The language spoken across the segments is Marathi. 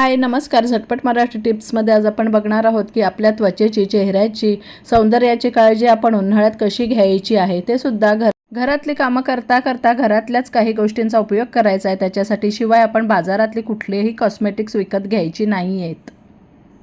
हाय नमस्कार. झटपट मराठी टिप्समध्ये आज आपण बघणार आहोत की आपल्या त्वचेची चेहऱ्याची सौंदर्याची काळजी आपण उन्हाळ्यात कशी घ्यायची आहे ते सुद्धा घर घरातली कामं करता करता घरातल्याच काही गोष्टींचा उपयोग करायचा आहे. त्याच्यासाठी शिवाय आपण बाजारातली कुठलीही कॉस्मेटिक्स विकत घ्यायची नाही आहेत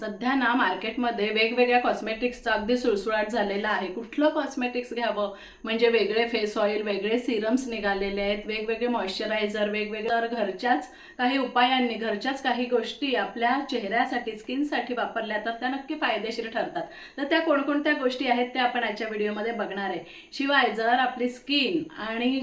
सध्या ना मार्केटमध्ये वेगवेगळ्या कॉस्मेटिक्सचा अगदी सुळसुळाट झालेला आहे. कुठलं कॉस्मेटिक्स घ्यावं? म्हणजे वेगळे फेस ऑइल वेगळे सिरम्स निघालेले आहेत वेगवेगळे मॉइश्चरायझर वेगवेगळे तर घरच्याच काही उपायांनी घरच्याच काही गोष्टी आपल्या चेहऱ्यासाठी स्किनसाठी वापरल्या तर त्या नक्की फायदेशीर ठरतात. तर त्या कोणकोणत्या गोष्टी आहेत त्या आपण आजच्या व्हिडिओमध्ये बघणार आहे. शिवाय जर आपली स्किन आणि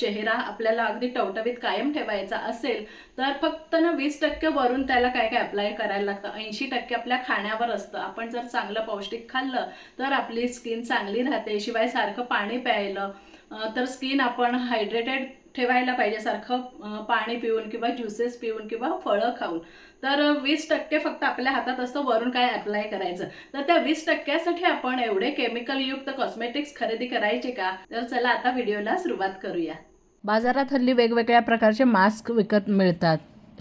चेहरा आपल्याला अगदी टवटवीत कायम ठेवायचा असेल तर फक्त ना वीस टक्के वरून त्याला काय काय अप्लाय करायला लागतं? ऐंशी टक्के आपल्या खाण्यावर असतं. आपण जर चांगलं पौष्टिक खाल्लं तर आपली स्किन चांगली राहते. शिवाय सारखं पाणी प्यायलं तर स्किन आपण हायड्रेटेड ठेवायला पाहिजे. सारखं पाणी पिऊन किंवा ज्युसेस पिऊन किंवा फळं खाऊन. तर वीस टक्के फक्त आपल्या हातात असतं. वरून काय अप्लाय करायचं? तर त्या वीस टक्क्यासाठी आपण एवढे केमिकलयुक्त कॉस्मेटिक्स खरेदी करायचे का? तर चला आता व्हिडिओला सुरुवात करूया. बाजारात हल्ली वेगवेगळ्या प्रकारचे मास्क विकत मिळतात.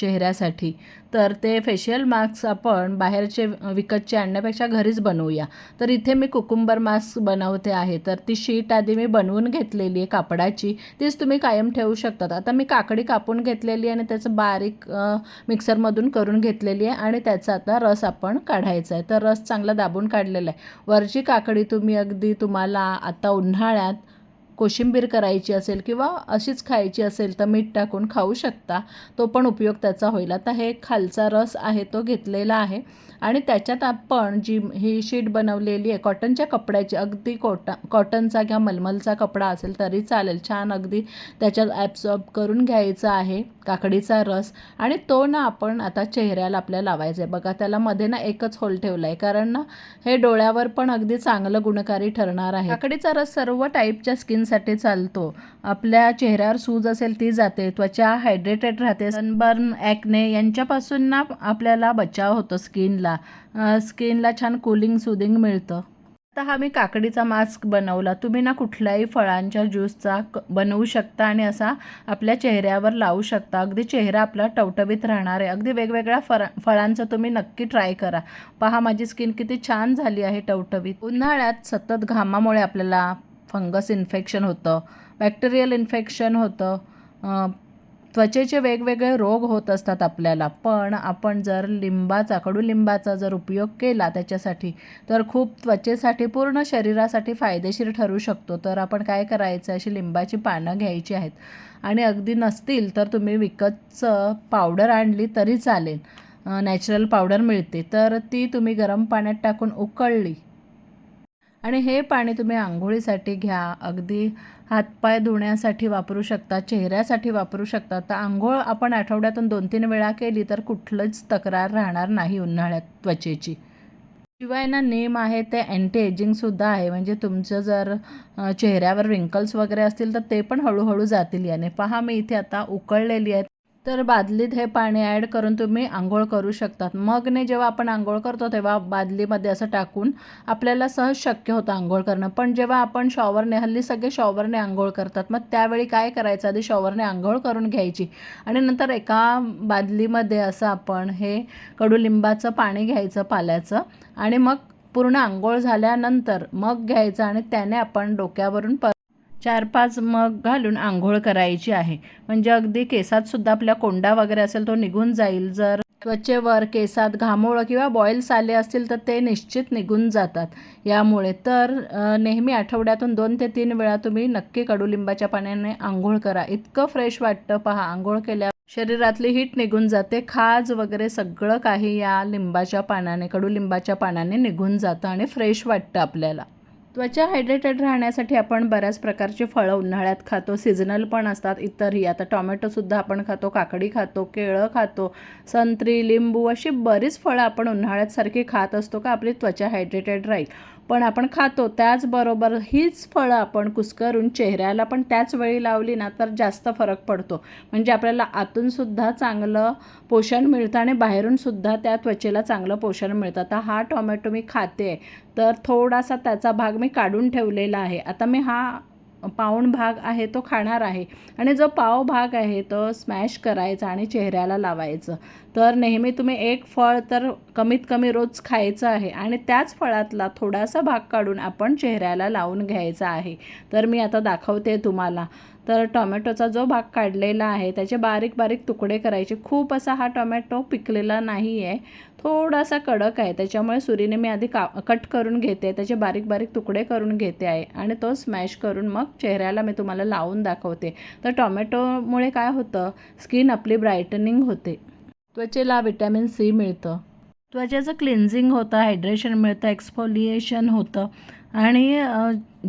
चेहऱ्यासाठी. तर ते फेशियल मास्क आपण बाहेरचे विकतचे आणण्यापेक्षा घरीच बनवूया. तर इथे मी कुकुंबर मास्क बनवते आहे. तर ती शीट आधी मी बनवून घेतलेली आहे कापडाची. तीच तुम्ही कायम ठेवू शकतात. आता मी काकडी कापून घेतलेली आहे आणि त्याचं बारीक मिक्सरमधून करून घेतलेली आहे आणि त्याचा आता रस आपण काढायचा आहे. तर रस चांगला दाबून काढलेला आहे. वरची काकडी तुम्ही अगदी तुम्हाला आता उन्हाळ्यात कोशिंबीर करायची असेल किंवा अशीच खायची असेल तर मीठ टाकून खाऊ शकता. तो पण उपयोग त्याचा होईल. आता हे खालचा रस आहे तो घेतलेला आहे. आणि त्याच्यात आपण जी ही शीट बनवलेली आहे कॉटनच्या कपड्याची अगदी कॉटन कॉटनचा किंवा मलमलचा कपडा असेल तरी चालेल. छान अगदी त्याच्यात ॲब्सॉर्ब करून घ्यायचा आहे काकडीचा रस. आणि तो ना आपण आता चेहऱ्याला आपल्या लावायचा आहे. बघा त्याला मध्ये ना एकच होल ठेवला आहे कारण ना हे डोळ्यावर पण अगदी चांगलं गुणकारी ठरणार आहे. काकडीचा रस सर्व टाईपच्या स्किन स्किनसाठी चालतो. आपल्या चेहऱ्यावर सूज असेल ती जाते. त्वचा हायड्रेटेड राहते. सनबर्न ॲक्ने यांच्यापासून ना आपल्याला बचाव होतो स्किनला. स्किनला छान कुलिंग सुदिंग मिळतं. आता हा मी काकडीचा मास्क बनवला. तुम्ही ना कुठल्याही फळांच्या ज्यूसचा क बनवू शकता आणि असा आपल्या चेहऱ्यावर लावू शकता. अगदी चेहरा आपला टवटवीत राहणार आहे. अगदी वेगवेगळ्या फर फळांचं तुम्ही नक्की ट्राय करा. पहा माझी स्किन किती छान झाली आहे टवटवीत. उन्हाळ्यात सतत घामामुळे आपल्याला फंगस इन्फेक्शन होतं बॅक्टेरियल इन्फेक्शन होतं. त्वचेचे वेगवेगळे रोग होत असतात आपल्याला. पण आपण जर लिंबाचा कडुलिंबाचा जर उपयोग केला त्याच्यासाठी तर खूप त्वचेसाठी पूर्ण शरीरासाठी फायदेशीर ठरू शकतो. तर आपण काय करायचं? अशी लिंबाची पानं घ्यायची आहेत. आणि अगदी नसतील तर तुम्ही विकतचं पावडर आणली तरी चालेल. नॅचरल पावडर मिळते. तर ती तुम्ही गरम पाण्यात टाकून उकळली. आणि हे पाणी तुम्ही आंघोळीसाठी घ्या. अगदी हातपाय धुण्यासाठी वापरू शकता चेहऱ्यासाठी वापरू शकता. तर आंघोळ आपण आठवड्यातून दोन तीन वेळा केली तर कुठलंच तक्रार राहणार नाही उन्हाळ्यात त्वचेची. शिवाय ना नेम आहे ते अँटी एजिंगसुद्धा आहे. म्हणजे तुमचं जर चेहऱ्यावर रिंकल्स वगैरे असतील तर ते पण हळूहळू जातील याने. पहा मी इथे आता उकळलेली आहेत तर बादलीत हे पाणी ॲड करून तुम्ही आंघोळ करू शकतात. मगने जेव्हा आपण आंघोळ करतो तेव्हा बादलीमध्ये असं टाकून आपल्याला सहज शक्य होतं आंघोळ करणं. पण जेव्हा आपण शॉवरने हल्ली सगळे शॉवरने आंघोळ करतात मग त्यावेळी काय करायचं? आधी शॉवरने आंघोळ करून घ्यायची. आणि नंतर एका बादलीमध्ये असं आपण हे कडुलिंबाचं पाणी घ्यायचं पाल्याचं आणि मग पूर्ण आंघोळ झाल्यानंतर मग घ्यायचं आणि त्याने आपण डोक्यावरून प चार पाच मग घालून आंघोळ करायची आहे. म्हणजे अगदी केसात सुद्धा आपल्या कोंडा वगैरे असेल तो निघून जाईल. जर त्वचेवर केसात घामोळं किंवा बॉईल्स आले असतील तर ते निश्चित निघून जातात. यामुळे तर नेहमी आठवड्यातून दोन ते तीन वेळा तुम्ही नक्की कडुलिंबाच्या पाण्याने आंघोळ करा. इतकं फ्रेश वाटतं पहा आंघोळ केल्या शरीरातली हीट निघून जाते. खाज वगैरे सगळं काही या लिंबाच्या पानाने कडुलिंबाच्या पानाने निघून जातं आणि फ्रेश वाटतं आपल्याला. त्वचा हायड्रेटेड राहण्यासाठी आपण बऱ्याच प्रकारची फळं उन्हाळ्यात खातो. सीझनल पण असतात. इतरही. आता टॉमॅटोसुद्धा आपण खातो काकडी खातो केळं खातो संत्री लिंबू अशी बरीच फळं आपण उन्हाळ्यात सारखी खात असतो का आपली त्वचा हायड्रेटेड राहील. पण आपण खातो त्याचबरोबर हीच फळं आपण कुस्करून चेहऱ्याला पण त्याच वेळी लावली ना तर जास्त फरक पडतो. म्हणजे आपल्याला आतूनसुद्धा चांगलं पोषण मिळतं आणि बाहेरूनसुद्धा त्या त्वचेला चांगलं पोषण मिळतं. आता हा टॉमॅटो मी खाते तर थोडासा त्याचा भाग मी काढून ठेवलेला आहे. आता मी हा पाऊण भाग आहे तो खाणार आहे. आणि जो पाव भाग आहे तो स्मॅश करायचा आणि चेहऱ्याला लावायचं. तर नेहमी तुम्ही एक फळ तर कमीत कमी रोज खायचं आहे आणि त्याच फळातला थोडासा भाग काढून आपण चेहऱ्याला लावून घ्यायचा आहे. तर मी आता दाखवते तुम्हाला. तर टोमॅटोचा जो भाग काढलेला आहे त्याचे बारीक बारीक तुकडे करायचे. खूप असा हा टोमॅटो पिकलेला नाही आहे थोडासा कडक आहे त्याच्यामुळे सुरीने मी आधी का कट करून घेते त्याचे बारीक बारीक तुकडे करून घेते आहे आणि तो स्मॅश करून मग चेहऱ्याला मी तुम्हाला लावून दाखवते. तर टोमॅटोमुळे काय होतं स्किन आपली ब्राईटनिंग होते. त्वचेला विटॅमिन सी मिळतं. त्वचेचं क्लिन्झिंग होतं हायड्रेशन मिळतं एक्सफोलिएशन होतं आणि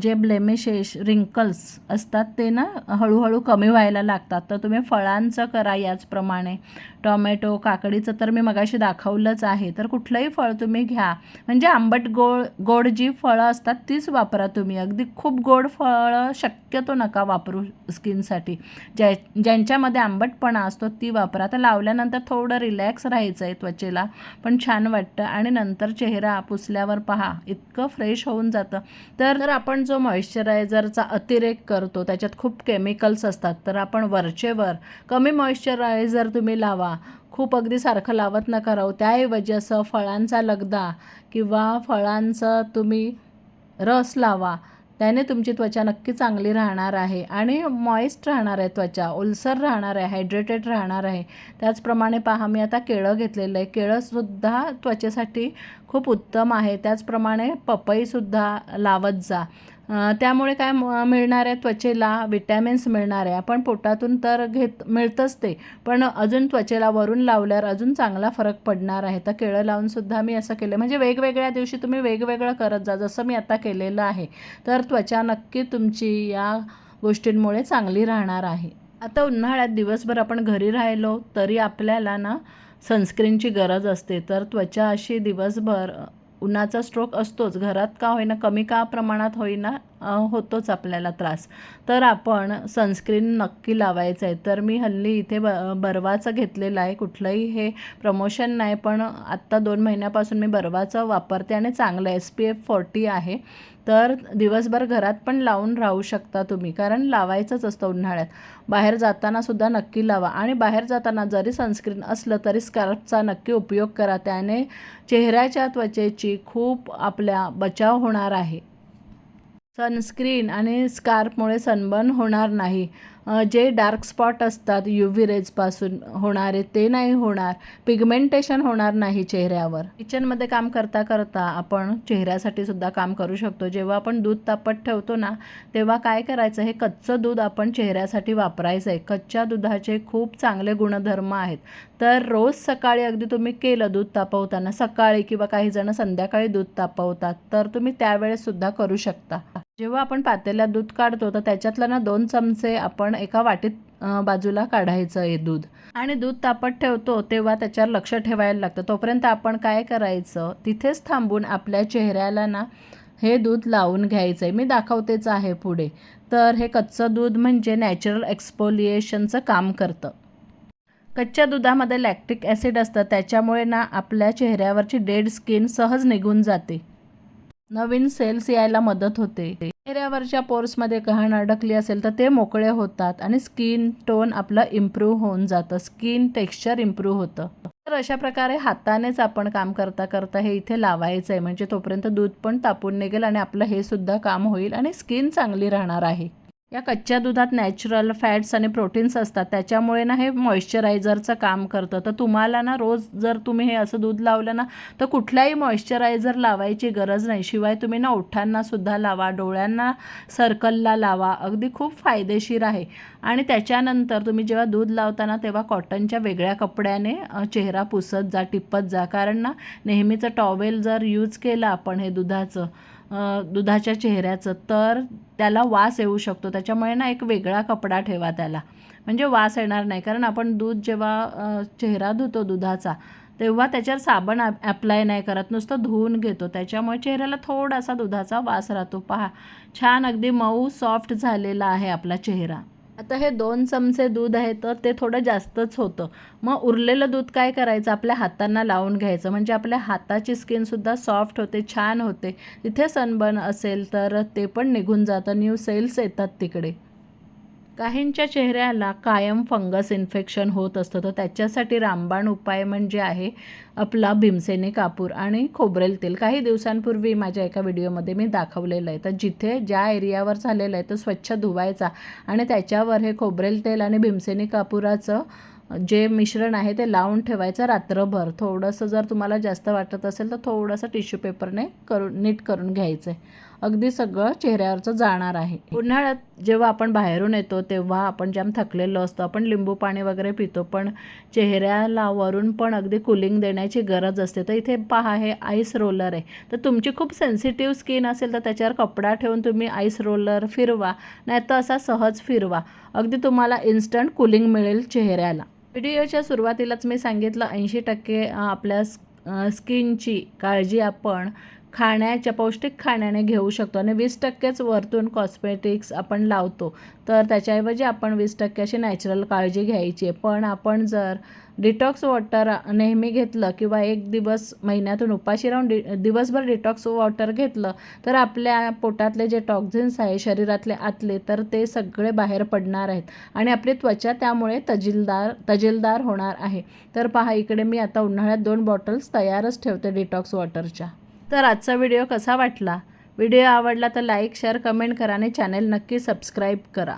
जे ब्लेमिशेश रिंकल्स असतात ते ना हळूहळू कमी व्हायला लागतात. तर तुम्ही फळांचं करा याचप्रमाणे. टॉमॅटो काकडीचं तर मी मगाशी दाखवलंच आहे. तर कुठलंही फळ तुम्ही घ्या. म्हणजे आंबट गोड गोड जी फळं असतात तीच वापरा तुम्ही. अगदी खूप गोड फळं शक्यतो नका वापरू स्किनसाठी. ज्या ज्यांच्यामध्ये आंबटपणा असतो ती वापरा. तर लावल्यानंतर थोडं रिलॅक्स राहायचं आहे त्वचेला पण छान वाटतं. आणि नंतर चेहरा पुसल्यावर पहा इतकं फ्रेश होऊन जातं. तर आपण आपण जो मॉइश्चरायझरचा अतिरेक करतो. त्याच्यात खूप केमिकल्स असतात. तर आपण वरचेवर कमी मॉइश्चरायझर तुम्ही लावा. खूप अगदी सारखं लावत नका राहू. त्याऐवजी असं फळांचा लगदा किंवा फळांचं तुम्ही रस लावा. त्याने तुमची त्वचा नक्की चांगली राहणार आहे आणि मॉइस्ट राहणार आहे त्वचा ओलसर राहणार आहे हायड्रेटेड राहणार आहे. त्याचप्रमाणे पहा मी आता केळं घेतलेलं आहे. केळंसुद्धा त्वचेसाठी खूप उत्तम आहे. त्याचप्रमाणे पपईसुद्धा लावत जा. त्यामुळे काय म- मिळणार आहे त्वचेला विटॅमिन्स मिळणार आहे आपण पोटातून तर घेत मिळतंच ते पण अजून त्वचेला वरून लावल्यावर अजून चांगला फरक पडणार आहे. तर केळं लावूनसुद्धा मी असं केलं. म्हणजे वेगवेगळ्या दिवशी तुम्ही वेगवेगळं करत जा जसं मी आता केलेलं आहे. तर त्वचा नक्की तुमची या गोष्टींमुळे चांगली राहणार आहे. आता उन्हाळ्यात दिवसभर आपण घरी राहिलो तरी आपल्याला ना सनस्क्रीनची गरज असते. तर त्वचा अशी दिवसभर उन्हाचा स्ट्रोक असतोच. घरात का होईना कमी का प्रमाणात होईना होतोच आपल्याला त्रास. तर आपण सनस्क्रीन नक्की लावायचं आहे तर मी हल्ली इथे ब बर्वाचं घेतलेलं आहे. कुठलंही हे प्रमोशन नाही पण आत्ता दोन महिन्यापासून मी बर्वाचं वापरते आणि चांगलं एस पी एफ फोर्टी आहे. तर दिवसभर घरात पण लावून राहू शकता तुम्ही कारण लावायचंच असतं उन्हाळ्यात. बाहेर जाताना सुद्धा नक्की लावा आणि बाहेर जाताना जरी सनस्क्रीन असलं तरी स्कार्फचा नक्की उपयोग करा त्याने चेहऱ्याच्या त्वचेची खूप आपल्या बचाव होणार आहे. सनस्क्रीन आणि स्कार्फमुळे सनबर्न होणार नाही. जे डार्क स्पॉट असतात यू व्ही रेजपासून होणारे ते नाही होणार. पिगमेंटेशन होणार नाही चेहऱ्यावर. किचनमध्ये काम करता करता आपण चेहऱ्यासाठी सुद्धा काम करू शकतो. जेव्हा आपण दूध तापत ठेवतो ना तेव्हा काय करायचं? हे कच्चं दूध आपण चेहऱ्यासाठी वापरायचं आहे कच्च्या दुधाचे खूप चांगले गुणधर्म आहेत. तर रोज सकाळी अगदी तुम्ही केलं दूध तापवताना सकाळी किंवा काही जण संध्याकाळी दूध तापवतात तर तुम्ही त्यावेळेस सुद्धा करू शकता. जेव्हा आपण पातेल्यात दूध काढतो तर त्याच्यातलं ना दोन चमचे आपण एका वाटीत बाजूला काढायचं आहे दूध. आणि दूध तापत ठेवतो तेव्हा त्याच्यावर लक्ष ठेवायला लागतं. तोपर्यंत आपण काय करायचं तिथेच थांबून आपल्या चेहऱ्याला ना हे दूध लावून घ्यायचं आहे मी दाखवतेच आहे पुढे. तर हे कच्चं दूध म्हणजे नॅचरल एक्सपोलिएशनचं काम करतं. कच्च्या दुधामध्ये लॅक्टिक ॲसिड असतं. त्याच्यामुळे ना आपल्या चेहऱ्यावरची डेड स्किन सहज निघून जाते. नवीन सेल्स यायला मदत होते. चेहऱ्यावरच्या पोर्समध्ये घाण अडकली असेल तर ते मोकळे होतात आणि स्किन टोन आपलं इम्प्रूव्ह होऊन जातं. स्किन टेक्स्चर इम्प्रूव्ह होतं. तर अशा प्रकारे हातानेच आपण काम करता करता हे इथे लावायचं आहे म्हणजे तोपर्यंत दूध पण तापून निघेल आणि आपलं हे सुद्धा काम होईल आणि स्किन चांगली राहणार आहे. या कच्च्या दुधात नॅचरल फॅट्स आणि प्रोटीन्स असतात. त्याच्यामुळे ना हे मॉइश्चरायझरचं काम करतं. तर तुम्हाला ना रोज जर तुम्ही हे असं दूध लावलं ना तर कुठलाही मॉइश्चरायझर लावायची गरज नाही. शिवाय तुम्ही ना ओठांनासुद्धा लावा डोळ्यांना सर्कलला लावा. अगदी खूप फायदेशीर आहे. आणि त्याच्यानंतर तुम्ही जेव्हा दूध लावताना तेव्हा कॉटनच्या वेगळ्या कपड्याने चेहरा पुसत जा टिपत जा. कारण ना नेहमीचं टॉवेल जर यूज केलं आपण हे दुधाचं दुधाच्या चेहऱ्याचं तर त्याला वास येऊ शकतो. त्याच्यामुळे ना एक वेगळा कपडा ठेवा त्याला. म्हणजे वास येणार नाही. कारण आपण दूध जेव्हा चेहरा धुतो दुधाचा तेव्हा त्याच्यावर साबण ॲप ॲप्लाय नाही करत. नुसतं धुवून घेतो. त्याच्यामुळे चेहऱ्याला थोडासा दुधाचा वास राहतो. पहा छान अगदी मऊ सॉफ्ट झालेला आहे आपला चेहरा. आता हे दोन चमचे दूध आहे तर ते थोडं जास्तच होतं. मग उरलेलं दूध काय करायचं? आपल्या हातांना लावून घ्यायचं. म्हणजे आपल्या हाताची स्किनसुद्धा सॉफ्ट होते छान होते. तिथे सनबर्न असेल तर ते पण निघून जातं. न्यू सेल्स येतात तिकडे. काहींच्या चेहऱ्याला कायम फंगस इन्फेक्शन होत असतं. तर त्याच्यासाठी रामबाण उपाय म्हणजे आहे आपला भीमसेनी कापूर आणि खोबरेल तेल. काही दिवसांपूर्वी माझ्या एका व्हिडिओमध्ये मी दाखवलेलं आहे. तर जिथे ज्या एरियावर झालेलं आहे तो स्वच्छ धुवायचा आणि त्याच्यावर हे खोबरेल तेल आणि भीमसेनी कापुराचं जे मिश्रण आहे ते लावून ठेवायचं रात्रभर. थोडंसं जर तुम्हाला जास्त वाटत असेल तर थोडंसं टिश्यू पेपरने करून नीट करून घ्यायचं आहे अगदी सगळं चेहऱ्यावरचं जाणार आहे. उन्हाळ्यात जेव्हा आपण बाहेरून येतो तेव्हा आपण जाम थकलेलो असतो आपण लिंबू पाणी वगैरे पितो पण चेहऱ्याला वरून पण अगदी कुलिंग देण्याची गरज असते. तर इथे पहा हे आईस रोलर आहे. तर तुमची खूप सेन्सिटिव्ह स्किन असेल तर त्याच्यावर कपडा ठेवून तुम्ही आईस रोलर फिरवा. नाही तर असा सहज फिरवा. अगदी तुम्हाला इन्स्टंट कुलिंग मिळेल चेहऱ्याला. व्हिडिओच्या सुरुवातीलाच मी सांगितलं ऐंशी टक्के आपल्या स्किनची काळजी आपण खाण्याच्या पौष्टिक खाण्याने घेऊ शकतो. आणि वीस टक्केच वरतून कॉस्मेटिक्स आपण लावतो. तर त्याच्याऐवजी आपण वीस टक्के अशी नॅचरल काळजी घ्यायची आहे. पण आपण जर डिटॉक्स वॉटर नेहमी घेतलं किंवा एक दिवस महिन्यातून उपाशी राहून डि दिवसभर डिटॉक्स वॉटर घेतलं तर आपल्या पोटातले जे टॉक्झिन्स आहे शरीरातले आतले तर ते सगळे बाहेर पडणार आहेत. आणि आपली त्वचा त्यामुळे तजिलदार तजिलदार होणार आहे. तर पहा इकडे मी आता उन्हाळ्यात दोन बॉटल्स तयारच ठेवते डिटॉक्स वॉटरच्या तर आजचा व्हिडिओ कसा वाटला? व्हिडिओ आवडला तर लाईक शेअर कमेंट करा आणि चॅनेल नक्की सबस्क्राईब करा.